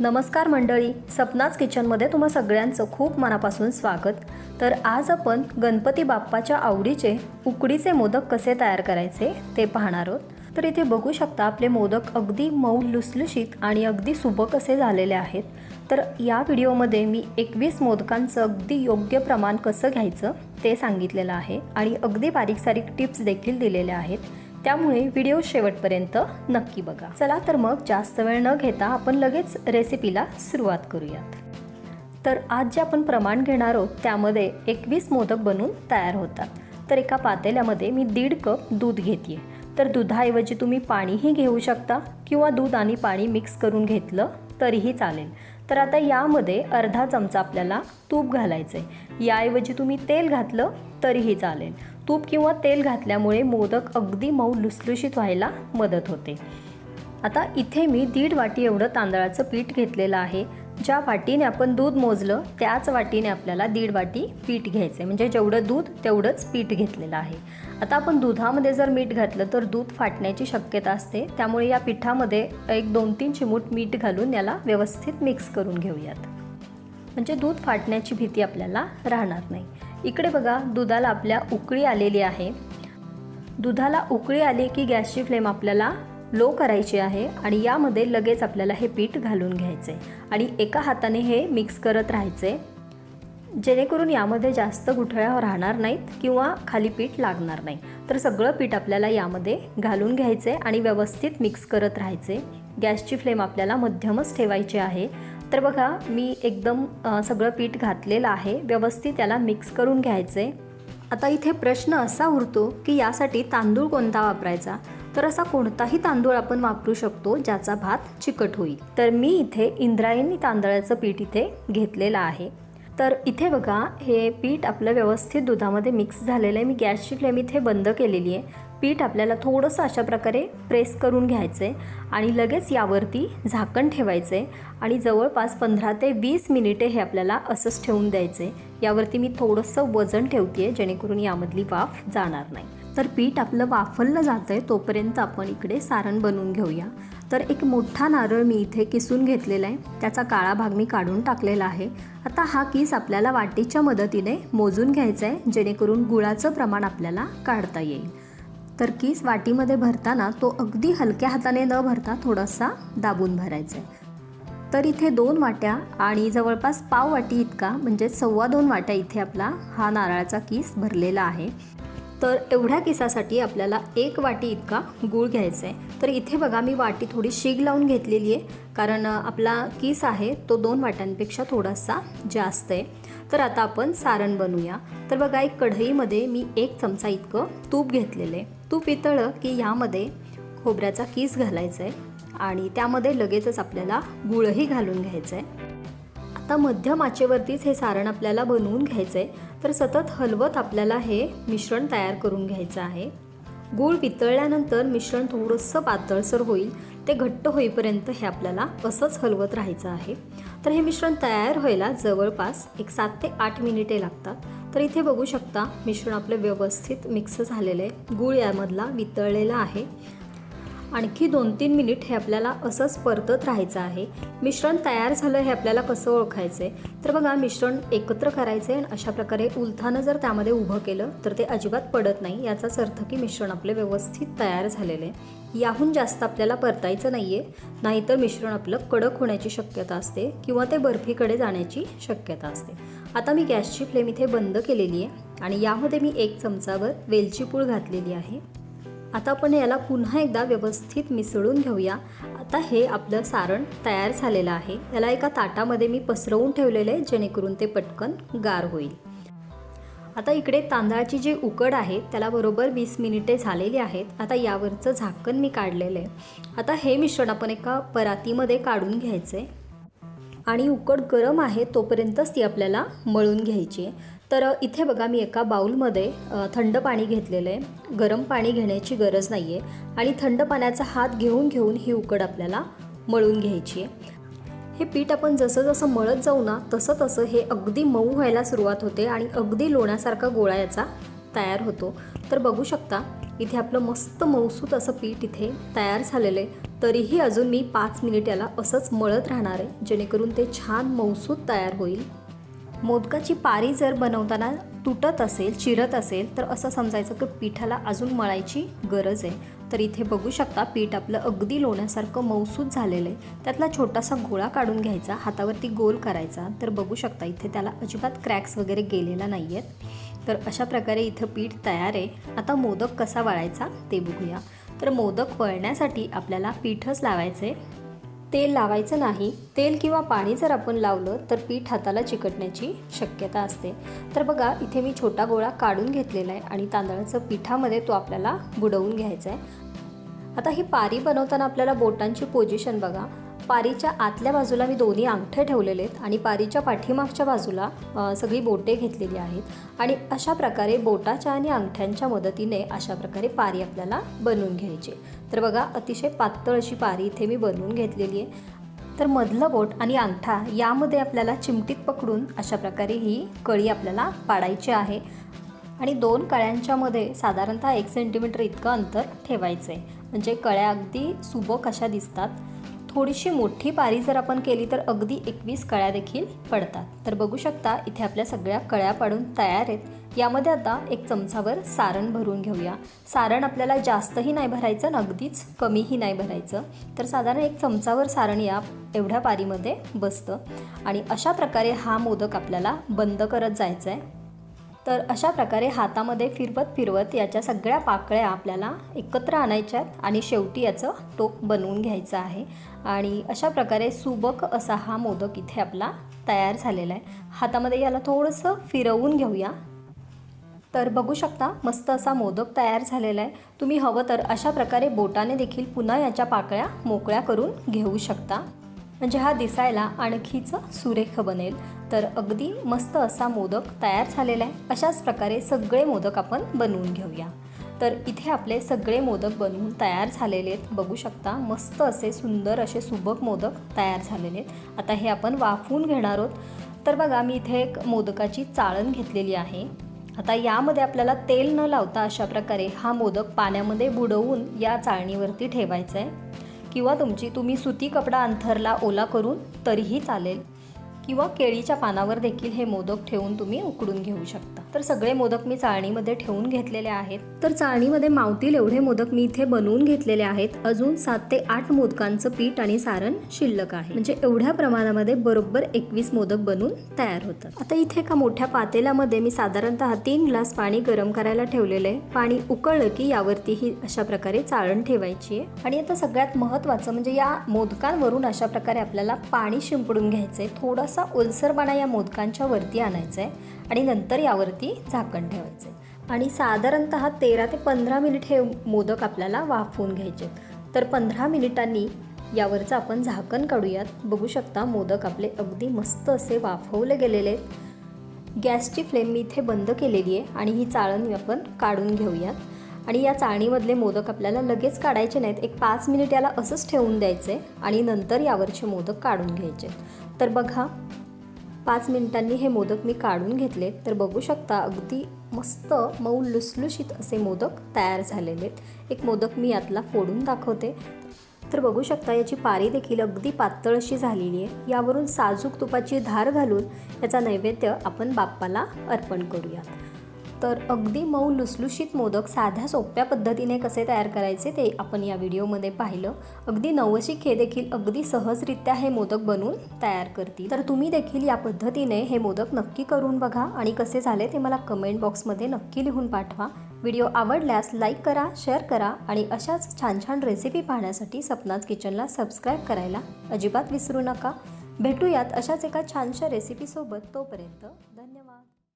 नमस्कार मंडळी सपनाच किचनमध्ये तुम्हा सगळ्यांचं खूप मनापासून स्वागत. तर आज आपण गणपती बाप्पाच्या आवडीचे उकडीचे मोदक कसे तयार करायचे ते पाहणार आहोत. तर इथे बघू शकता आपले मोदक अगदी मऊ लुसलुशीत आणि अगदी सुबक असे झालेले आहेत. तर या व्हिडिओमध्ये मी एकवीस मोदकांचं अगदी योग्य प्रमाण कसं घ्यायचं ते सांगितलेलं आहे आणि अगदी बारीक सारीक टिप्स देखील दिलेल्या आहेत. त्यामुळे व्हिडिओ शेवटपर्यंत नक्की बघा. चला तर मग जास्त वेळ न घेता आपण लगेच रेसिपीला सुरुवात करूयात. तर आज जे आपण प्रमाण घेणार आहोत त्यामध्ये एकवीस मोदक बनून तयार होतात. तर एका पातेल्यामध्ये मी दीड कप दूध घेते तर दुधाऐवजी तुम्ही पाणीही घेऊ शकता किंवा दूध आणि पाणी मिक्स करून घेतलं तरीही चालेल. तर आता यामध्ये अर्धा चमचा आपल्याला तूप घालायचं आहे याऐवजी तुम्ही तेल घातलं तरीही चालेल. तूप किंवा तेल घातल्यामुळे मोदक अगदी मऊ लुसलुशीत व्हायला मदत होते. आता इथे मी दीड वाटी एवढं तांदळाचं पीठ घेतलेलं आहे. ज्या वाटीने आपण दूध मोजलं त्याच वाटीने आपल्याला दीड वाटी पीठ घ्यायचं आहे म्हणजे जेवढं दूध तेवढंच पीठ घेतलेलं आहे. आता आपण दुधामध्ये जर मीठ घातलं तर दूध फाटण्याची शक्यता असते. त्यामुळे या पिठामध्ये एक दोन तीन चिमूट मीठ घालून याला व्यवस्थित मिक्स करून घेऊयात. म्हणजे दूध फाटण्याची भीती आपल्याला राहणार नाही. इकडे बघा दुधाला आपल्या उकळी आलेली आहे. दुधाला उकळी आली की गॅसची फ्लेम आपल्याला लो करायची आहे आणि यामध्ये लगेच आपल्याला हे पीठ घालून घ्यायचे आणि एका हाताने हे मिक्स करत राहायचे. जेणेकरून यामध्ये जास्त गुठळ्या राहणार नाहीत किंवा खाली पीठ लागणार नाही. तर सगळं पीठ आपल्याला यामध्ये घालून घ्यायचे आणि व्यवस्थित मिक्स करत राहायचे. गॅसची फ्लेम आपल्याला मध्यमच ठेवायची आहे. तर बघा मी एकदम सगळं पीठ घातलेलं आहे. व्यवस्थित त्याला मिक्स करून घ्यायचे. आता इथे प्रश्न असा उरतो की यासाठी तांदूळ कोणता वापरायचा? तर असा कोणताही तांदूळ आपण वापरू शकतो ज्याचा भात चिकट होईल. तर मी इथे इंद्रायणी तांदळाचं पीठ इथे घेतलेलं आहे. तर इथे बघा हे पीठ आपलं व्यवस्थित दुधामध्ये मिक्स झालेलं आहे. मी गॅसची फ्लेम इथे बंद केलेली आहे. पीठ आपल्याला थोडंसं अशा प्रकारे प्रेस करून घ्यायचं आहे आणि लगेच यावरती झाकण ठेवायचं आहे आणि जवळपास पंधरा ते वीस मिनिटे हे आपल्याला असंच ठेवून द्यायचं आहे यावरती मी थोडंसं वजन ठेवते आहे जेणेकरून यामधली वाफ जाणार नाही. तर पीठ आपलं वाफललं जातं आहे तोपर्यंत आपण इकडे सारण बनवून घेऊया. तर एक मोठा नारळ मी इथे किसून घेतलेला आहे त्याचा काळा भाग मी काढून टाकलेला आहे. आता हा किस आपल्याला वाटीच्या मदतीने मोजून घ्यायचा आहे जेणेकरून गुळाचं प्रमाण आपल्याला काढता येईल. तर किस वाटीमध्ये भरताना तो अगदी हलक्या हाताने न भरता थोडासा दाबून भरायचा आहे. तर इथे दोन वाट्या आणि जवळपास पाव वाटी इतका म्हणजे सव्वा दोन वाट्या इथे आपला हा नारळाचा किस भरलेला आहे. तर एवढ्या किसासाठी आपल्याला एक वाटी इतका गूळ घ्यायचा आहे. तर इथे बघा मी वाटी थोडी शीग लावून घेतलेली आहे कारण आपला किस आहे तो दोन वाट्यांपेक्षा थोडासा जास्त आहे. तर आता आपण सारण बनवूया. तर बघा एक कढईमध्ये मी एक चमचा इतकं तूप घेतलेलं आहे. तूप वितळलं की यामध्ये खोबऱ्याचा किस घालायचा आहे आणि त्यामध्ये लगेचच आपल्याला गुळही घालून घ्यायचं आहे. आता मध्यम आचेवरतीच हे सारण आपल्याला बनवून घ्यायचं आहे. तर सतत हलवत आपल्याला हे मिश्रण तयार करून घ्यायचं आहे. गूळ वितळल्यानंतर मिश्रण थोडंसं पातळसर होईल. ते घट्ट होईपर्यंत हे आपल्याला असंच हलवत राहायचं आहे. तर हे मिश्रण तयार व्हायला जवळपास एक सात ते आठ मिनिटे लागतात. तर इथे बघू शकता मिश्रण आपलं व्यवस्थित मिक्स झालेलं आहे. गूळ यामधला वितळलेला आहे. आणखी दोन तीन मिनिट हे आपल्याला असंच परतत राहायचं आहे. मिश्रण तयार झालं हे आपल्याला कसं ओळखायचं आहे तर बघा मिश्रण एकत्र करायचं आहे आणि अशा प्रकारे उलथानं जर त्यामध्ये उभं केलं तर ते अजिबात पडत नाही. याचाच अर्थ की मिश्रण आपले व्यवस्थित तयार झालेलं आहे. याहून जास्त आपल्याला परतायचं नाही आहे नाहीतर मिश्रण आपलं कडक होण्याची शक्यता असते किंवा ते बर्फीकडे जाण्याची शक्यता असते. आता मी गॅसची फ्लेम इथे बंद केलेली आहे आणि यामध्ये मी एक चमचावर वेलची पूड घातलेली आहे. आता आपण याला पुन्हा एकदा व्यवस्थित मिसळून घेऊया. आता हे आपलं सारण तयार झालेलं आहे. याला एका ताटामध्ये मी पसरवून ठेवलेलं आहे जेणेकरून ते पटकन गार होईल. आता इकडे तांदळाची जी उकड आहे त्याला बरोबर वीस मिनिटे झालेली आहेत. आता यावरचं झाकण मी काढलेलं आहे. आता हे मिश्रण आपण एका परातीमध्ये काढून घ्यायचं आहे आणि उकड गरम आहे तोपर्यंतच ती आपल्याला मळून घ्यायची आहे. तर इथे बघा मी एका बाऊलमध्ये थंड पाणी घेतलेलं आहे. गरम पाणी घेण्याची गरज नाही आहे. आणि थंड पाण्याचा हात घेऊन घेऊन ही उकड आपल्याला मळून घ्यायची आहे. हे पीठ आपण जसं जसं मळत जाऊ ना तसं तसं हे अगदी मऊ व्हायला सुरुवात होते आणि अगदी लोण्यासारखा गोळा याचा तयार होतो. तर बघू शकता इथे आपलं मस्त मऊसूत असं पीठ इथे तयार झालेलं आहे. तरीही अजून मी पाच मिनिट याला असंच मळत राहणार आहे जेणेकरून ते छान मऊसूत तयार होईल. मोदकाची पारी जर बनवताना तुटत असेल चिरत असेल तर असं समजायचं की पिठाला अजून मळायची गरज आहे. तर इथे बघू शकता पीठ आपलं अगदी लोण्यासारखं मौसूद झालेलं आहे. त्यातला छोटासा गोळा काढून घ्यायचा हातावरती गोल करायचा. तर बघू शकता इथे त्याला अजिबात क्रॅक्स वगैरे गेलेला नाही आहेत तर अशा प्रकारे इथं पीठ तयार आहे. आता मोदक कसा वळायचा ते बघूया. तर मोदक वळण्यासाठी आपल्याला पीठच लावायचं आहे तेल लावायचं नाही. तेल किंवा पाणी जर आपण लावलं तर पीठ हाताला चिकटण्याची शक्यता असते. तर बघा इथे मी छोटा गोळा काढून घेतलेला आहे आणि तांदळाचं पिठामध्ये तो आपल्याला बुडवून घ्यायचा आहे. आता ही पारी बनवताना आपल्याला बोटांची पोझिशन बघा. पारीच्या आतल्या बाजूला मी दोन्ही अंगठे ठेवलेले आहेत आणि पारीच्या पाठीमागच्या बाजूला सगळी बोटे घेतलेली आहेत. आणि अशा प्रकारे बोटाच्या आणि अंगठ्यांच्या मदतीने अशा प्रकारे पारी आपल्याला बनवून घ्यायची तर बघा अतिशय पातळ अशी पारी इथे मी बनवून घेतलेली आहे. तर मधलं बोट आणि अंगठा यामध्ये आपल्याला चिमटीत पकडून अशा प्रकारे ही कळी आपल्याला पाडायची आहे. आणि दोन कळ्यांच्यामध्ये साधारणतः एक सेंटीमीटर इतकं अंतर ठेवायचं आहे म्हणजे कळ्या अगदी सुबक अशा दिसतात. थोडीशी मोठी पारी जर आपण केली तर अगदी एकवीस कळ्या देखील पडतात. तर बघू शकता इथे आपल्या सगळ्या कळ्या पाडून तयार आहेत. यामध्ये आता एक चमचावर सारण भरून घेऊया. सारण आपल्याला जास्तही नाही भरायचं आणि अगदीच कमीही नाही भरायचं. तर साधारण एक चमचावर सारण या एवढ्या पारीमध्ये बसतं. आणि अशा प्रकारे हा मोदक आपल्याला बंद करत जायचा आहे तर अशा प्रकारे हातामध्ये फिरवत फिरवत याच्या सगळ्या पाकळ्या आपल्याला एकत्र आणायच्या आहेत आणि शेवटी याचं टोक बनवून घ्यायचं आहे. आणि अशा प्रकारे सुबक असा हा मोदक इथे आपला तयार झालेला आहे. हातामध्ये याला थोडंसं फिरवून घेऊया. तर बघू शकता मस्त असा मोदक तयार झालेला आहे. तुम्ही हवं तर अशा प्रकारे बोटाने देखील पुन्हा याच्या पाकळ्या मोकळ्या करून घेऊ शकता. म्हणजे हा दिसायला आणखीच सुरेख बनेल. तर अगदी मस्त असा मोदक तयार झालेला आहे. अशाच प्रकारे सगळे मोदक आपण बनवून घेऊया. तर इथे आपले सगळे मोदक बनवून तयार झालेले आहेत. बघू शकता मस्त असे सुंदर असे सुबक मोदक तयार झालेले आहेत. आता हे आपण वाफवून घेणार आहोत. तर बघा मी इथे एक मोदकाची चाळण घेतलेली आहे. आता यामध्ये आपल्याला तेल न लावता अशा प्रकारे हा मोदक पाण्यामध्ये बुडवून या चाळणीवरती ठेवायचा आहे. किंवा तुमची तुम्ही सुती कपडा अंथरला ओला करून तरीही चालेल. किंवा केळीच्या पानावर देखील हे मोदक ठेवून तुम्ही उकडून घेऊ शकता. तर सगळे मोदक मी चाळणीमध्ये ठेवून घेतलेले आहेत. तर चाळणीमध्ये मावतील एवढे मोदक मी इथे बनवून घेतलेले आहेत. अजून सात ते आठ मोदकांचं पीठ आणि सारण शिल्लक आहे. म्हणजे एवढ्या प्रमाणामध्ये बरोबर एकवीस मोदक बनवून तयार होतात. आता इथे एका मोठ्या पातेल्यामध्ये मी साधारणतः तीन ग्लास पाणी गरम करायला ठेवलेलं आहे. पाणी उकळलं की यावरती ही अशा प्रकारे चाळण ठेवायची आहे. आणि आता सगळ्यात महत्त्वाचं म्हणजे या मोदकांवरून अशा प्रकारे आपल्याला पाणी शिंपडून घ्यायचं आहे थोडासा ओलसरपणा या मोदकांच्या वरती आणायचा आहे आणि नंतर यावरती झाकण ठेवायचं आहे आणि साधारणतः तेरा ते पंधरा मिनिट हे मोदक आपल्याला वाफवून घ्यायचे तर पंधरा मिनिटांनी यावरचं आपण झाकण काढूयात. बघू शकता मोदक आपले अगदी मस्त असे वाफवले गेलेले आहेत. गॅसची फ्लेम मी इथे बंद केलेली आहे आणि ही चाळण आपण काढून घेऊयात. आणि या चाळणीमधले मोदक आपल्याला लगेच काढायचे नाहीत. एक पाच मिनिट याला असंच ठेवून द्यायचे आणि नंतर यावरचे मोदक काढून घ्यायचे. तर बघा पाच मिनिटांनी हे मोदक मी काढून घेतले. तर बघू शकता अगदी मस्त मऊ लुसलुशीत असे मोदक तयार झालेले आहेत. एक मोदक मी यातला फोडून दाखवते. तर बघू शकता याची पारी देखील अगदी पातळ अशी झालेली आहे. यावरून साजूक तुपाची धार घालून याचा नैवेद्य आपण बाप्पाला अर्पण करूयात. तर अगदी मऊ लुसलुशीत मोदक साध्या सोप्या पद्धतीने कसे तयार करायचे ते आपण या व्हिडिओमध्ये पाहिलं. अगदी नवशिक हे देखील अगदी सहजरित्या हे मोदक बनवून तयार करतील. तर तुम्ही देखील या पद्धतीने हे मोदक नक्की करून बघा आणि कसे झाले ते मला कमेंट बॉक्समध्ये नक्की लिहून पाठवा. व्हिडिओ आवडल्यास लाईक करा शेअर करा आणि अशाच छान छान रेसिपी पाहण्यासाठी सपनाज किचनला सबस्क्राईब करायला अजिबात विसरू नका. भेटूयात अशाच एका छानशा रेसिपीसोबत तोपर्यंत धन्यवाद.